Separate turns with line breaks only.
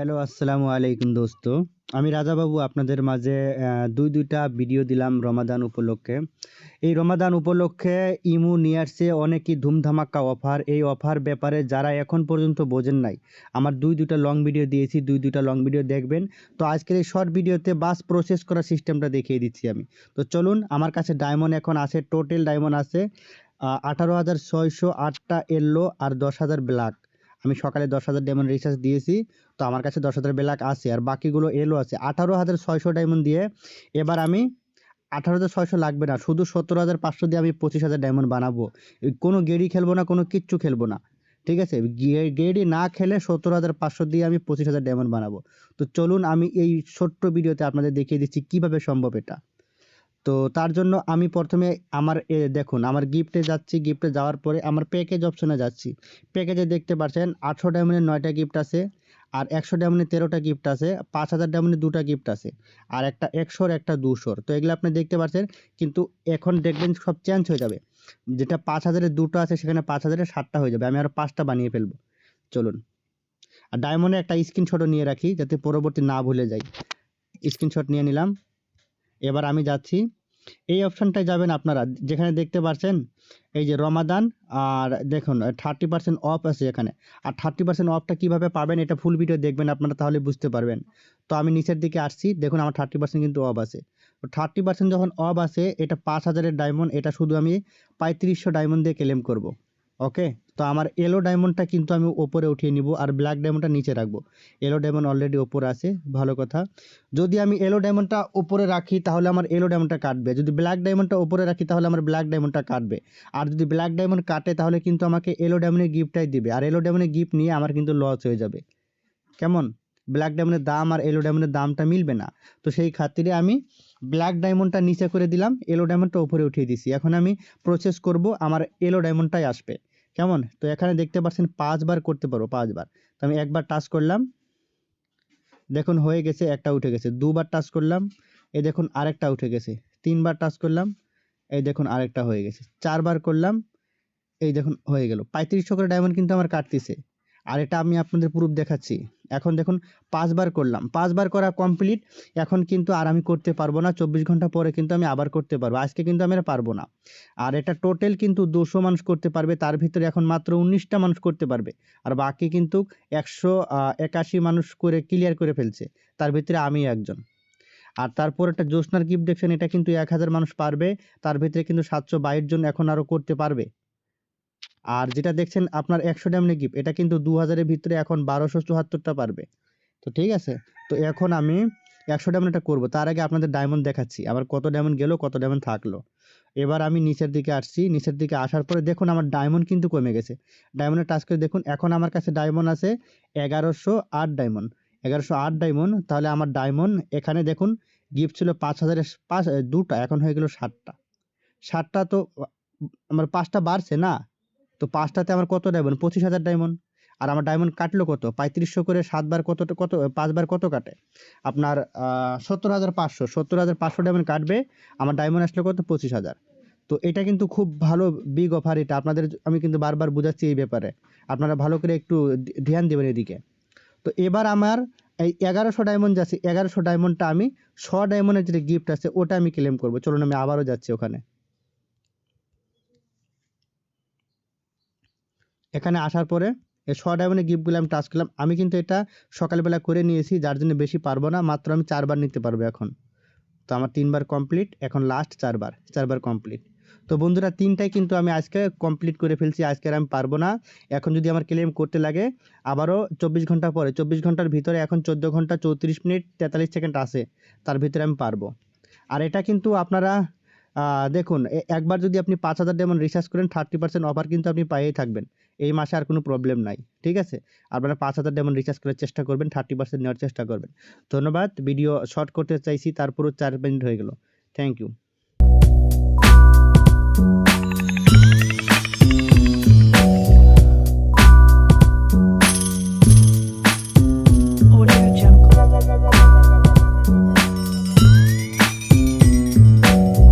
Hello, আসসালামু আলাইকুম দোস্ত। আমি রাজাবাবু আপনাদের মাঝে দুই দুইটা ভিডিও দিলাম রমাদান উপলক্ষে। এই রমাদান উপলক্ষে ইমু নিয়ে আসছে অনেকই ধুমধামাক্কা অফার। এই অফার ব্যাপারে যারা এখন পর্যন্ত বোঝেন নাই, আমার দুই দুইটা লং ভিডিও দিয়েছি, দুই দুইটা লং ভিডিও দেখবেন। তো আজকের এই শর্ট ভিডিওতে বাস প্রসেস করার সিস্টেমটা দেখিয়ে দিচ্ছি আমি। তো চলুন, আমার কাছে ডায়মন্ড এখন আছে টোটাল ডায়মন্ড আছে আঠারো হাজার ছয়শো আটটা এল্লো আর দশ হাজার ব্ল্যাক আমি সকালে দশ হাজার ডায়মন্ড রিচার্জ দিয়েছি, তো আমার কাছে দশ হাজার ব্ল্যাক আছে, আর বাকিগুলো এলো আছে। আঠারো হাজার ছয়শো ডায়মন্ড দিয়ে এবার আমি আঠারো হাজার ছয়শো লাগবে না, শুধু সত্তর হাজার পাঁচশো দিয়ে আমি পঁচিশ হাজার ডায়মন্ড বানাবো। কোনো গেড়ি খেলব না, কোনো কিচ্ছু খেলব না, ঠিক আছে? গেড়ি না খেলে সত্তর হাজার পাঁচশো দিয়ে আমি পঁচিশ হাজার ডায়মন্ড বানাবো। তো চলুন আমি এই ছোট্ট ভিডিওতে আপনাদের দেখিয়ে দিচ্ছি কীভাবে সম্ভব এটা। তো তার জন্য আমি প্রথমে আমার, এ, দেখুন, আমার গিফটে যাচ্ছি গিফটে যাওয়ার পরে আমার প্যাকেজ অপশনে যাচ্ছি। প্যাকেজে দেখতে পাচ্ছেন আটশো ডায়মন্ডের নয়টা গিফট আছে, আর একশো ডায়মন্ডে তেরোটা গিফট আছে, পাঁচ হাজার ডায়মন্ডে দুটা গিফট আছে, আর একটা একশোর, একটা দুশোর। তো এগুলো আপনি দেখতে পাচ্ছেন কিন্তু এখন দেখবেন সব চেঞ্জ হয়ে যাবে। যেটা পাঁচ হাজারের দুটো আছে, সেখানে পাঁচ হাজারের সাতটা হয়ে যাবে, আমি আরও পাঁচটা বানিয়ে ফেলব। চলুন। আর ডায়মন্ডে একটা স্ক্রিনশটও নিয়ে রাখি, যাতে পরবর্তী না ভুলে যাই। স্ক্রিনশট নিয়ে নিলাম। এবার আমি যাচ্ছি। এই অপশানটায় যাবেন আপনারা। যেখানে দেখতে পাচ্ছেন এই যে রমাদান, আর দেখুন থার্টি পার্সেন্ট অফ আছে এখানে। আর থার্টি পার্সেন্ট অফটা কীভাবে পাবেন, এটা ফুল ভিডিও দেখবেন আপনারা, তাহলে বুঝতে পারবেন। তো আমি নিচের দিকে আসছি। দেখুন, আমার থার্টি পার্সেন্ট কিন্তু অফ আছে। তো থার্টি পার্সেন্ট যখন অফ আছে, এটা পাঁচ হাজারের ডায়মন্ড এটা শুধু আমি পঁয়ত্রিশশো ডায়মন্ড দিয়ে ক্লেম করব। ওকে তো আমার এলো ডায়মন্ডটা কিন্তু আমি ওপরে উঠিয়ে নিব আর ব্ল্যাক ডায়মন্ডটা নিচে রাখব। এলো ডায়মন্ড অলরেডি ওপরে আছে, ভালো কথা। যদি আমি এলো ডায়মন্ডটা ওপরে রাখি, তাহলে আমার এলো ডায়মন্ডটা কাটবে। যদি ব্ল্যাক ডায়মন্ডটা উপরে রাখি, তাহলে আমার ব্ল্যাক ডায়মন্ডটা কাটবে। আর যদি ব্ল্যাক ডায়মন্ড কাটে, তাহলে কিন্তু আমাকে এলো ডায়মন্ডের গিফটটাই দিবে। আর এলো ডায়মন্ডের গিফট নিয়ে আমার কিন্তু লস হয়ে যাবে। কেমন? ব্ল্যাক ডায়মন্ডের দাম আর এলো ডায়মন্ডের দামটা মিলবে না। তো সেই খাতিরে আমি ব্ল্যাক ডায়মন্ডটা নিচে করে দিলাম এলো ডায়মন্ডটা উপরে উঠিয়ে দিছি। এখন আমি প্রসেস করব, আমার এলো ডায়মন্ডটাই আসবে। কেমন? তো এখানে দেখতে পাচ্ছেন পাঁচবার করতে পারব পাঁচবার। তো আমি একবার টাচ করলাম। দেখুন, হয়ে গেছে, একটা উঠে গেছে। দুবার টাচ করলাম। এই দেখুন, আরেকটা উঠে গেছে। তিনবার টাচ করলাম। এই দেখুন, আরেকটা হয়ে গেছে। চারবার করলাম। এই দেখুন, হয়ে গেল। পঁয়ত্রিশশো করে ডায়মন্ড কিন্তু আমার কাটতেছে। আর এটা আমি আপনাদের প্রুফ দেখাচ্ছি। এখন দেখুন, পাঁচবার করলাম। পাঁচবার করা কমপ্লিট এখন কিন্তু আর আমি করতে পারব না। চব্বিশ ঘণ্টা পরে কিন্তু আমি আবার করতে পারব। আজকে কিন্তু আমি পারব না। আর এটা টোটাল কিন্তু দুশো মানুষ করতে পারবে। তার ভিতরে এখন মাত্র উনিশটা মানুষ করতে পারবে। আর বাকি কিন্তু একশো একাশি মানুষ করে ক্লিয়ার করে ফেলছে। তার ভিতরে আমি একজন। আর তারপর একটা জ্যোৎস্নার গিফট দেখছেন, এটা কিন্তু এক হাজার মানুষ পারবে। তার ভিতরে কিন্তু সাতশো বাইশ জন এখন আরও করতে পারবে। আর যেটা দেখছেন আপনার একশো ডায়মন্ড গিফট এটা কিন্তু দু হাজারের ভিতরে এখন বারোশো চুয়াত্তরটা পারবে। তো ঠিক আছে? তো এখন আমি একশো ডায়মন্ডটা করব। তার আগে আপনাদের ডায়মন্ড দেখাচ্ছি। আবার কত ডায়মন্ড গেলো, কত ডায়মন্ড থাকল। এবার আমি নিচের দিকে আসছি। নিচের দিকে আসার পরে দেখুন আমার ডায়মন্ড কিন্তু কমে গেছে। ডায়মন্ডে টাচ করে দেখুন, এখন আমার কাছে ডায়মন্ড আছে এগারোশো আট ডায়মন্ড এগারোশো আট ডায়মন্ড তাহলে আমার ডায়মন্ড এখানে দেখুন গিফট ছিল পাঁচ হাজারের পাঁচ, দুটা, এখন হয়ে গেল ষাটটা। ষাটটা তো, আমার পাঁচটা বাড়ছে না? তো পাঁচটাতে আমার কত ডায়মন্ড পঁচিশ হাজার ডায়মন্ড আর আমার ডায়মন্ড কাটলো কত? পঁয়ত্রিশশো করে সাতবার কত কত, পাঁচবার কত কাটে? আপনার সত্তর হাজার পাঁচশো। সত্তর হাজার পাঁচশো ডায়মন্ড কাটবে। আমার ডায়মন্ড আসলো কত? পঁচিশ হাজার। তো এটা কিন্তু খুব ভালো বিগ অফার এটা। আপনাদের আমি কিন্তু বারবার বোঝাচ্ছি এই ব্যাপারে। আপনারা ভালো করে একটু ধ্যান দেবেন এদিকে। তো এবার আমার এই এগারোশো ডায়মন্ড যাচ্ছে এগারোশো ডায়মন্ডটা আমি ছ ডায়মন্ডের যেটা গিফট আছে, ওটা আমি ক্লেম করব। চলুন আমি আবারও যাচ্ছি ওখানে। এখানে আসার পরে এই ছ ডায়মন্ডের গিফটগুলো আমি টাচ করলাম। আমি কিন্তু এটা সকালবেলা করে নিয়েছি, যার জন্য বেশি পারব না। মাত্র আমি চারবার নিতে পারব এখন। তো আমার তিনবার কমপ্লিট এখন লাস্ট চারবার চারবার কমপ্লিট তো বন্ধুরা, তিনটাই কিন্তু আমি আজকে কমপ্লিট করে ফেলছি। আজকে আর আমি পারব না। এখন যদি আমার ক্লেম করতে লাগে, আবারও চব্বিশ ঘণ্টা পরে, চব্বিশ ঘণ্টার ভিতরে এখন চোদ্দ ঘণ্টা চৌত্রিশ মিনিট তেতাল্লিশ সেকেন্ড আছে, তার ভিতরে আমি পারব। আর এটা কিন্তু আপনারা দেখুন একবার যদি আপনি পাঁচ হাজার ডায়মন্ড রিচার্জ করেন থার্টি পার্সেন্ট অফার কিন্তু আপনি পাইয়েই থাকবেন। এই মাসে আর কোনো প্রবলেম নাই, ঠিক আছে? আপনারা পাঁচ হাজার ডায়মন্ড রিচার্জ করার চেষ্টা করবেন থার্টি পার্সেন্ট নেওয়ার চেষ্টা করবেন। ধন্যবাদ ভিডিও শর্ট করতে চাইছি, তারপরও চার মিনিট হয়ে গেল। Thank you